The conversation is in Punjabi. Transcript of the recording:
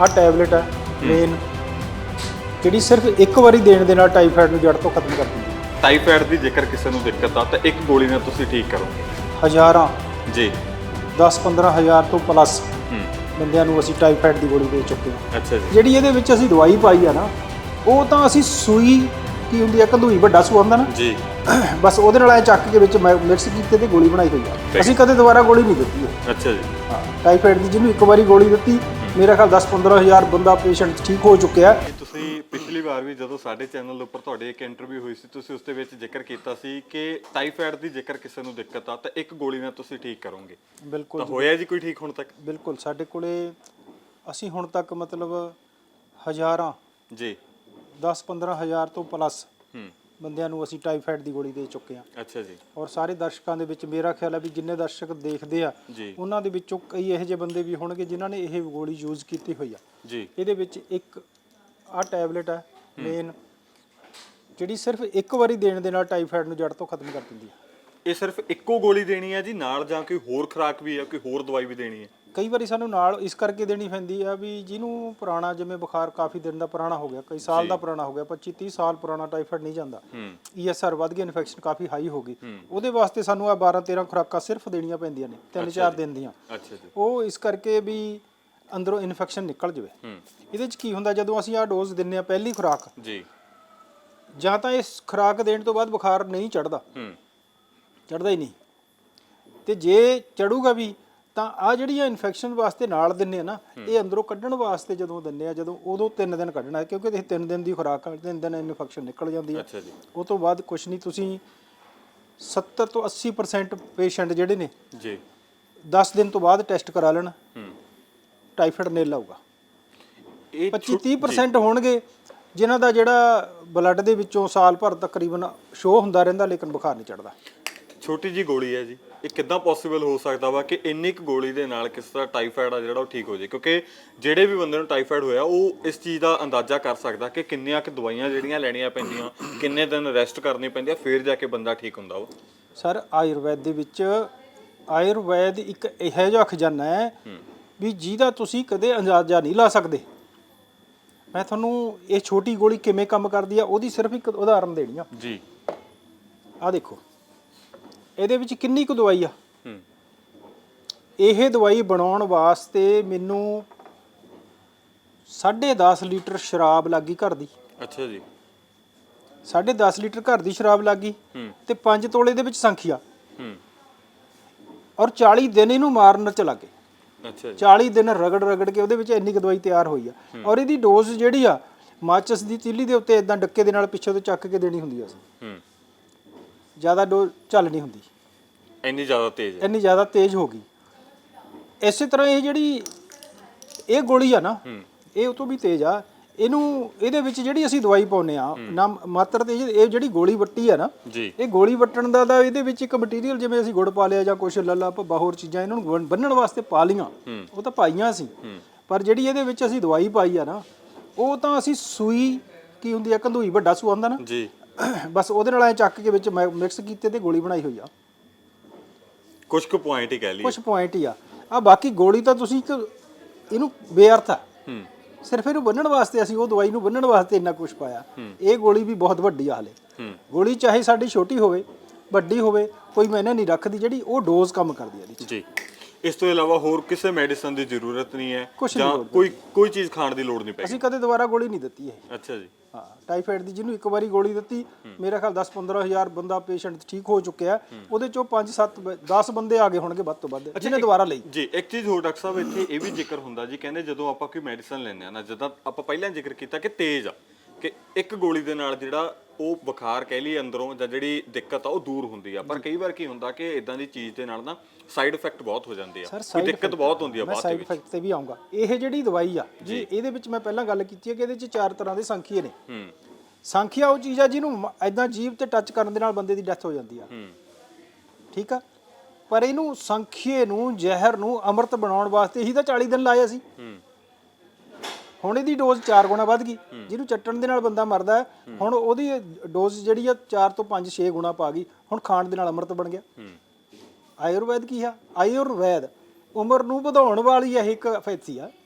ਆ ਟੈਬਲੇਟ ਹੈ ਮੇਨ ਜਿਹੜੀ ਸਿਰਫ ਇੱਕ ਵਾਰੀ ਦੇਣ ਦੇ ਨਾਲ ਟਾਈਫਾਇਡ ਨੂੰ ਜੜ ਤੋਂ ਖਤਮ ਕਰ ਦਿੰਦੀ ਹੈ। ਟਾਈਫਾਇਡ ਦੀ ਜੇਕਰ ਕਿਸੇ ਨੂੰ ਦਿੱਕਤ ਆ ਤਾਂ ਇੱਕ ਗੋਲੀ ਨਾਲ ਤੁਸੀਂ ਠੀਕ ਕਰੋਗੇ। ਹਜ਼ਾਰਾਂ। ਜੀ। 10-15 ਹਜ਼ਾਰ ਤੋਂ ਪਲੱਸ ਹੂੰ। ਬੰਦਿਆਂ ਨੂੰ ਅਸੀਂ ਟਾਈਫਾਇਡ ਦੀ ਗੋਲੀ ਦੇ ਚੁੱਕੇ ਹਾਂ। ਅੱਛਾ ਜੀ। ਜਿਹੜੀ ਇਹਦੇ ਵਿੱਚ ਅਸੀਂ ਦਵਾਈ ਪਾਈ ਆ ਨਾ ਉਹ ਤਾਂ ਅਸੀਂ ਸੂਈ ਕੀ ਹੁੰਦੀ ਆ ਕੰਧੂਈ ਵੱਡਾ ਸੂਆ ਹੁੰਦਾ ਨਾ। ਜੀ। ਬਸ ਉਹਦੇ ਨਾਲ ਐ ਚੱਕ ਕੇ ਵਿੱਚ ਮਿਕਸ ਕੀਤੇ ਤੇ ਗੋਲੀ ਬਣਾਈ ਹੋਈ ਆ। ਅਸੀਂ ਕਦੇ ਦੁਬਾਰਾ ਗੋਲੀ ਨਹੀਂ ਦਿੱਤੀ ਅੱਛਾ ਜੀ। ਹਾਂ ਟਾਈਫਾਇਡ ਦੀ ਜਿਹਨੂੰ ਇੱਕ ਵਾਰੀ ਗੋਲੀ ਦਿੱਤੀ ਮੇਰਾ ਖਿਆਲ 10-15 ਹਜ਼ਾਰ ਬੰਦਾ ਪੇਸ਼ੈਂਟ ਠੀਕ ਹੋ ਚੁੱਕਿਆ ਇਹ ਤੁਸੀਂ ਪਿਛਲੀ ਵਾਰ ਵੀ ਜਦੋਂ ਸਾਡੇ ਚੈਨਲ ਦੇ ਉੱਪਰ ਤੁਹਾਡੇ ਇੱਕ ਇੰਟਰਵਿਊ ਹੋਈ ਸੀ ਤੁਸੀਂ ਉਸ ਦੇ ਵਿੱਚ ਜ਼ਿਕਰ ਕੀਤਾ ਸੀ ਕਿ ਟਾਈਫਾਇਡ ਦੀ ਜੇਕਰ ਕਿਸੇ ਨੂੰ ਦਿੱਕਤ ਆ ਤਾਂ ਇੱਕ ਗੋਲੀ ਨਾਲ ਤੁਸੀਂ ਠੀਕ ਕਰੋਗੇ। ਬਿਲਕੁਲ ਤਾਂ ਹੋਇਆ ਜੀ ਕੋਈ ਠੀਕ ਹੁਣ ਤੱਕ? ਬਿਲਕੁਲ ਸਾਡੇ ਕੋਲੇ ਅਸੀਂ ਹੁਣ ਤੱਕ ਮਤਲਬ ਹਜ਼ਾਰਾਂ ਜੀ। 10-15 ਹਜ਼ਾਰ ਤੋਂ ਪਲੱਸ ਹੂੰ। ਬੰਦਿਆਂ ਨੂੰ ਅਸੀਂ ਟਾਈਫਾਇਡ ਦੀ ਗੋਲੀ ਦੇ ਚੁੱਕੇ ਹਾਂ। ਅੱਛਾ ਜੀ। ਔਰ ਸਾਰੇ ਦਰਸ਼ਕਾਂ ਦੇ ਵਿੱਚ ਮੇਰਾ ਖਿਆਲ ਹੈ ਵੀ ਜਿੰਨੇ ਦਰਸ਼ਕ ਦੇਖਦੇ ਆ ਜੀ। ਉਹਨਾਂ ਦੇ ਵਿੱਚੋਂ ਕਈ ਇਹੋ ਜਿਹੇ ਬੰਦੇ ਵੀ ਹੋਣਗੇ ਜਿਨ੍ਹਾਂ ਨੇ ਇਹ ਗੋਲੀ ਯੂਜ਼ ਕੀਤੀ ਹੋਈ ਆ। ਜੀ। ਇਹਦੇ ਵਿੱਚ ਇੱਕ ਆ ਟੈਬਲੇਟ ਹੈ ਮੇਨ ਜਿਹੜੀ ਸਿਰਫ ਇੱਕ ਵਾਰੀ ਦੇਣ ਦੇ ਨਾਲ ਟਾਈਫਾਇਡ ਨੂੰ ਜੜ ਤੋਂ ਖਤਮ ਕਰ ਦਿੰਦੀ ਹੈ ਇਹ ਸਿਰਫ ਇੱਕੋ ਗੋਲੀ ਦੇਣੀ ਹੈ ਜੀ ਨਾਲ ਜਾਂ ਕੋਈ ਹੋਰ ਖੁਰਾਕ ਵੀ ਹੈ ਕੋਈ ਹੋਰ ਦਵਾਈ ਵੀ ਦੇਣੀ ਹੈ ਕਈ ਵਾਰੀ ਸਾਨੂੰ ਨਾਲ ਇਸ ਕਰਕੇ ਦੇਣੀ ਪੈਂਦੀ ਆ ਵੀ ਜਿਹਨੂੰ ਪੁਰਾਣਾ ਜਿਵੇਂ ਬੁਖਾਰ ਕਾਫੀ ਦਿਨ ਦਾ ਪੁਰਾਣਾ ਹੋ ਗਿਆ ਕਈ ਸਾਲ ਦਾ ਪੁਰਾਣਾ ਹੋ ਗਿਆ 25 30 ਸਾਲ ਪੁਰਾਣਾ ਟਾਈਫਾਇਡ ਨਹੀਂ ਜਾਂਦਾ। ਈਐਸਆਰ ਵੱਧ ਗਈ ਇਨਫੈਕਸ਼ਨ ਕਾਫੀ ਹਾਈ ਹੋ ਗਈ। ਉਹਦੇ ਵਾਸਤੇ ਸਾਨੂੰ ਆ 12 13 ਖੁਰਾਕਾਂ ਸਿਰਫ ਦੇਣੀਆਂ ਪੈਂਦੀਆਂ ਨੇ ਤਿੰਨ ਚਾਰ ਦਿਨ ਦੀਆਂ। ਅੱਛਾ ਜੀ। ਉਹ ਇਸ ਕਰਕੇ ਵੀ ਅੰਦਰੋਂ ਇਨਫੈਕਸ਼ਨ ਨਿਕਲ ਜਾਵੇ। ਇਹਦੇ ਚ ਕੀ ਹੁੰਦਾ ਜਦੋਂ ਅਸੀਂ ਆ ਡੋਜ਼ ਦਿੰਨੇ ਆ ਪਹਿਲੀ ਖੁਰਾਕ ਜੀ। ਜਾਂ ਤਾਂ ਇਸ ਖੁਰਾਕ ਦੇਣ ਤੋਂ ਬਾਅਦ ਬੁਖਾਰ ਨਹੀਂ ਚੜਦਾ। ਚੜਦਾ ਹੀ ਨਹੀਂ। ਤੇ ਜੇ ਚੜੂਗਾ ਵੀ ਤਾਂ ਆ ਜਿਹੜੀਆਂ ਇਨਫੈਕਸ਼ਨ ਵਾਸਤੇ ਨਾਲ ਦਿੰਨੇ ਆ ਨਾ ਇਹ ਅੰਦਰੋਂ ਕੱਢਣ ਵਾਸਤੇ ਜਦੋਂ ਦਿੰਨੇ ਆ ਜਦੋਂ ਉਦੋਂ 3 ਦਿਨ ਕੱਢਣਾ ਕਿਉਂਕਿ ਇਹ 3 ਦਿਨ ਦੀ ਖੁਰਾਕ ਆ 3 ਦਿਨ ਇਨਫੈਕਸ਼ਨ ਨਿਕਲ ਜਾਂਦੀ ਹੈ ਅੱਛਾ ਜੀ। ਉਹ ਤੋਂ ਬਾਅਦ ਕੁਝ ਨਹੀਂ ਤੁਸੀਂ 70 ਤੋਂ 80% ਪੇਸ਼ੈਂਟ ਜਿਹੜੇ ਨੇ ਜੀ। 10 ਦਿਨ ਤੋਂ ਬਾਅਦ ਟੈਸਟ ਕਰਾ ਲੈਣ। ਹੂੰ। ਟਾਈਫਾਇਡ ਨੇਲ ਆਊਗਾ। ਇਹ 25 30% ਹੋਣਗੇ ਜਿਨ੍ਹਾਂ ਦਾ ਜਿਹੜਾ ਬਲੱਡ ਦੇ ਵਿੱਚੋਂ ਸਾਲ ਭਰ ਤਕਰੀਬਨ ਸ਼ੋ ਹੁੰਦਾ ਰਹਿੰਦਾ ਲੇਕਿਨ ਬੁਖਾਰ ਨਹੀਂ ਚੜਦਾ ਛੋਟੀ ਜੀ ਗੋਲੀ ਹੈ ਜੀ। ਇਹ ਕਿੱਦਾਂ ਪੋਸੀਬਲ ਹੋ ਸਕਦਾ ਵਾ ਕਿ ਇੰਨੀ ਕੁ ਗੋਲੀ ਦੇ ਨਾਲ ਕਿਸ ਤਰ੍ਹਾਂ ਟਾਈਫਾਇਡ ਆ ਜਿਹੜਾ ਉਹ ਠੀਕ ਹੋ ਜਾਏ? ਕਿਉਂਕਿ ਜਿਹੜੇ ਵੀ ਬੰਦੇ ਨੂੰ ਟਾਈਫਾਇਡ ਹੋਇਆ ਉਹ ਇਸ ਚੀਜ਼ ਦਾ ਅੰਦਾਜ਼ਾ ਕਰ ਸਕਦਾ ਕਿ ਕਿੰਨੀਆਂ ਕੁ ਦਵਾਈਆਂ ਜਿਹੜੀਆਂ ਲੈਣੀਆਂ ਪੈਂਦੀਆਂ ਕਿੰਨੇ ਦਿਨ ਰੈਸਟ ਕਰਨੀ ਪੈਂਦੀ ਆ ਫਿਰ ਜਾ ਕੇ ਬੰਦਾ ਠੀਕ ਹੁੰਦਾ ਉਹ ਸਰ ਆਯੁਰਵੈਦ ਦੇ ਵਿੱਚ ਆਯੁਰਵੈਦ ਇੱਕ ਇਹੋ ਜਿਹਾ ਖਜ਼ਾਨਾ ਹੈ ਵੀ ਜਿਹਦਾ ਤੁਸੀਂ ਕਦੇ ਅੰਦਾਜ਼ਾ ਨਹੀਂ ਲਾ ਸਕਦੇ। ਮੈਂ ਤੁਹਾਨੂੰ ਇਹ ਛੋਟੀ ਗੋਲੀ ਕਿਵੇਂ ਕੰਮ ਕਰਦੀ ਆ ਉਹਦੀ ਸਿਰਫ ਇੱਕ ਉਦਾਹਰਨ ਦੇਣੀ ਆ। ਜੀ। ਆ ਦੇਖੋ। ਇਹਦੇ ਵਿੱਚ ਕਿੰਨੀ ਕੁ ਦਵਾਈ ਆ? ਹੂੰ ਇਹ ਦਵਾਈ ਬਣਾਉਣ ਵਾਸਤੇ ਮੈਨੂੰ 10.5 ਲੀਟਰ ਸ਼ਰਾਬ ਲੱਗੀ ਘਰ ਦੀ। ਅੱਛਾ ਜੀ। 10.5 ਲੀਟਰ ਘਰ ਦੀ ਸ਼ਰਾਬ ਲੱਗੀ ਤੇ 5 ਤੋਲੇ ਦੇ ਵਿੱਚ ਸੰਖਿਆ ਔਰ 40 ਦਿਨ ਇਹਨੂੰ ਮਾਰਨ ਚ ਲੱਗੇ। ਅੱਛਾ ਜੀ। 40 ਦਿਨ ਰਗੜ ਰਗੜ ਕੇ ਉਹਦੇ ਵਿੱਚ ਇੰਨੀ ਕੁ ਦਵਾਈ ਤਿਆਰ ਹੋਈ ਆ। ਔਰ ਇਹਦੀ ਡੋਜ਼ ਜਿਹੜੀ ਆ ਮਾਚਸ ਦੀ ਤੀਲੀ ਦੇ ਉੱਤੇ ਇਦਾਂ ਡੱਕੇ ਦੇ ਨਾਲ ਪਿੱਛੇ ਤੋਂ ਚੱਕ ਕੇ ਦੇਣੀ ਹੁੰਦੀ ਆ ਸੀ ਹੂੰ। ਜ਼ਿਆਦਾ ਡੋਜ਼ ਚੱਲ ਨਹੀਂ ਹੁੰਦੀ। ਇੰਨੀ ਜ਼ਿਆਦਾ ਤੇਜ਼ ਹੈ। ਇੰਨੀ ਜ਼ਿਆਦਾ ਤੇਜ਼ ਹੋ ਗਈ। ਇਸੇ ਤਰ੍ਹਾਂ ਇਹ ਜਿਹੜੀ ਇਹ ਗੋਲੀ ਆ ਨਾ ਇਹ ਉਹ ਤੋਂ ਵੀ ਤੇਜ਼ ਆ। ਇਹਨੂੰ ਇਹਦੇ ਵਿੱਚ ਜਿਹੜੀ ਅਸੀਂ ਦਵਾਈ ਪਾਉਨੇ ਆ ਨਾ ਮਾਤਰ ਤੇ ਇਹ ਜਿਹੜੀ ਗੋਲੀ ਵੱਟੀ ਆ ਨਾ ਇਹ ਗੋਲੀ ਵੱਟਣ ਦਾ ਤਾਂ ਇਹਦੇ ਵਿੱਚ ਇੱਕ ਮਟੀਰੀਅਲ ਜਿਵੇਂ ਅਸੀਂ ਗੁੜ ਪਾ ਲਿਆ ਜਾਂ ਕੁਛ ਲੱਲਾ ਭੱਬਾ ਹੋਰ ਚੀਜ਼ਾਂ ਇਹਨਾਂ ਨੂੰ ਬੰਨ- ਬੰਨਣ ਵਾਸਤੇ ਪਾ ਲੀਆਂ ਉਹ ਤਾਂ ਪਾਈਆਂ ਸੀ। ਪਰ ਜਿਹੜੀ ਇਹਦੇ ਵਿੱਚ ਅਸੀਂ ਦਵਾਈ ਪਾਈ ਆ ਨਾ ਉਹ ਤਾਂ ਅਸੀਂ ਸੂਈ ਕੀ ਹੁੰਦੀ ਆ ਕੰਧੂਈ ਵੱਡਾ ਸੂਆ ਹੁੰਦਾ ਨਾ। ਜੀ। ਬਸ ਉਹਦੇ ਨਾਲ ਐ ਚੱਕ ਕੇ ਵਿੱਚ ਮਿਕਸ ਕੀਤੇ ਤੇ ਗੋਲੀ ਬਣਾਈ ਹੋਈ ਆ। ਕੁਝ ਕੁ ਪੁਆਇੰਟ ਹੀ ਕਹਿ ਲਈ ਕੁਝ ਪੁਆਇੰਟ ਹੀ ਆ। ਆ ਬਾਕੀ ਗੋਲੀ ਤਾਂ ਤੁਸੀਂ ਇੱਕ ਇਹਨੂੰ ਬੇਅਰਥ ਆ। ਹੂੰ। ਸਿਰਫ ਇਹਨੂੰ ਬੰਨਣ ਵਾਸਤੇ ਅਸੀਂ ਉਹ ਦਵਾਈ ਨੂੰ ਬੰਨਣ ਵਾਸਤੇ ਇੰਨਾ ਕੁਝ ਪਾਇਆ। ਇਹ ਗੋਲੀ ਵੀ ਬਹੁਤ ਵੱਡੀ ਆ ਹਲੇ। ਹੂੰ। ਗੋਲੀ ਚਾਹੇ ਸਾਡੀ ਛੋਟੀ ਹੋਵੇ ਵੱਡੀ ਹੋਵੇ ਕੋਈ ਮੈਨੇ ਨਹੀਂ ਰੱਖਦੀ ਜਿਹੜੀ ਉਹ ਡੋਜ਼ ਕੰਮ ਕਰਦੀ 'ਚ। ਜੀ। ਇਸ ਤੋਂ ਇਲਾਵਾ ਹੋਰ ਕਿਸੇ ਮੈਡੀਸਨ ਦੀ ਜ਼ਰੂਰਤ ਨਹੀਂ ਹੈ ਕੁਛ ਨਹੀਂ ਜਾਂ ਲੋੜ ਕੋਈ ਕੋਈ ਚੀਜ਼ ਖਾਣ ਦੀ ਲੋੜ ਨਹੀਂ ਪੈਗੀ ਅਸੀਂ ਕਦੇ ਦੁਬਾਰਾ ਗੋਲੀ ਨਹੀਂ ਦਿੱਤੀ ਇਹ। ਅੱਛਾ ਜੀ। ਹਾਂ ਟਾਈਫਾਇਡ ਦੀ ਜਿਹਨੂੰ ਇੱਕ ਵਾਰੀ ਗੋਲੀ ਦਿੱਤੀ ਮੇਰਾ ਖਿਆਲ 10 15 ਹਜ਼ਾਰ ਬੰਦਾ ਪੇਸ਼ੈਂਟ ਠੀਕ ਹੋ ਚੁੱਕਿਆ। ਉਹਦੇ ਚੋਂ 5 7 10 ਬੰਦੇ ਆ ਗਏ ਹੋਣਗੇ ਵੱਧ ਤੋਂ ਵੱਧ ਜਿਹਨੇ ਦੁਬਾਰਾ ਲਈ। ਜੀ ਇੱਕ ਚੀਜ਼ ਹੋਰ ਡਾਕਟਰ ਸਾਹਿਬ ਇੱਥੇ ਇਹ ਵੀ ਜ਼ਿਕਰ ਹੁੰਦਾ ਜੀ ਕਹਿੰਦੇ ਜਦੋਂ ਆਪਾਂ ਕੋਈ ਮੈਡੀਸਨ ਲੈਂਦੇ ਆ ਨਾ ਜਦੋਂ ਆਪਾਂ ਪਹਿਲਾਂ ਜ਼ਿਕਰ ਕੀਤਾ ਕਿ ਤੇਜ਼ ਆ ਕਿ ਇੱਕ ਗੋਲੀ ਦੇ ਨਾਲ ਜਿਹੜਾ ਉਹ ਬੁਖਾਰ ਕਹਿ ਲਈ ਅੰਦਰੋਂ ਜਾਂ ਜਿਹੜੀ ਦਿੱਕਤ ਆ ਉਹ ਦੂਰ ਹੁੰਦੀ ਆ। ਪਰ ਕਈ ਵਾਰ ਕੀ ਹੁੰਦਾ ਕਿ ਇਦਾਂ ਦੀ ਚੀਜ਼ ਦੇ ਨਾਲ ਨਾ ਸਾਈਡ ਇਫੈਕਟ ਬਹੁਤ ਹੋ ਜਾਂਦੇ ਆ। ਕੋਈ ਦਿੱਕਤ ਬਹੁਤ ਹੁੰਦੀ ਆ ਬਾਅਦ ਦੇ ਸਾਈਡ ਵਿੱਚ। ਇਫੈਕਟ ਤੇ ਵੀ ਆਉਂਗਾ। ਇਹ ਜਿਹੜੀ ਦਵਾਈ ਆ ਜੀ। ਇਹਦੇ ਵਿੱਚ ਮੈਂ ਪਹਿਲਾਂ ਗੱਲ ਕੀਤੀ ਹੈ ਕਿ ਇਹਦੇ ਵਿੱਚ ਚਾਰ ਤਰ੍ਹਾਂ ਦੇ ਸੰਖੀਏ ਨੇ। ਹੂੰ। ਸੰਖਿਆ ਉਹ ਚੀਜ਼ ਆ ਜਿਹਨੂੰ ਐਦਾਂ ਜੀਵ ਤੇ ਟੱਚ ਕਰਨ ਦੇ ਨਾਲ ਬੰਦੇ ਦੀ ਡੈਥ ਹੋ ਜਾਂਦੀ ਆ। ਹੂੰ। ਠੀਕ ਆ? ਪਰ ਇਹਨੂੰ ਸੰਖੀਏ ਨੂੰ ਜ਼ਹਿਰ ਨੂੰ ਅੰਮ੍ਰਿਤ ਬਣਾਉਣ ਵਾਸਤੇ ਹੀ ਤਾਂ 40 ਦਿਨ ਲਾਏ ਅਸੀਂ ਹੂੰ। ਹੁਣ ਇਹਦੀ ਡੋਜ਼ 4 ਗੁਣਾ ਵੱਧ ਗਈ। ਜਿਹਨੂੰ ਚੱਟਣ ਦੇ ਨਾਲ ਬੰਦਾ ਮਰਦਾ ਹੈ, ਹੁਣ ਉਹਦੀ ਡੋਜ਼ ਜਿਹੜੀ ਆ 4 ਤੋਂ 5 6 ਗੁਣਾ ਪਾ ਗਈ। ਹੁਣ ਖਾਣ ਦੇ ਨਾਲ ਅੰਮ੍ਰਿਤ ਬਣ ਗਿਆ। ਆਯੁਰਵੈਦ ਕੀ ਆ? ਆਯੁਰਵੈਦ। ਉਮਰ ਨੂੰ ਵਧਾਉਣ ਵਾਲੀ ਇਹ ਇੱਕ ਫੈਸੀ ਆ।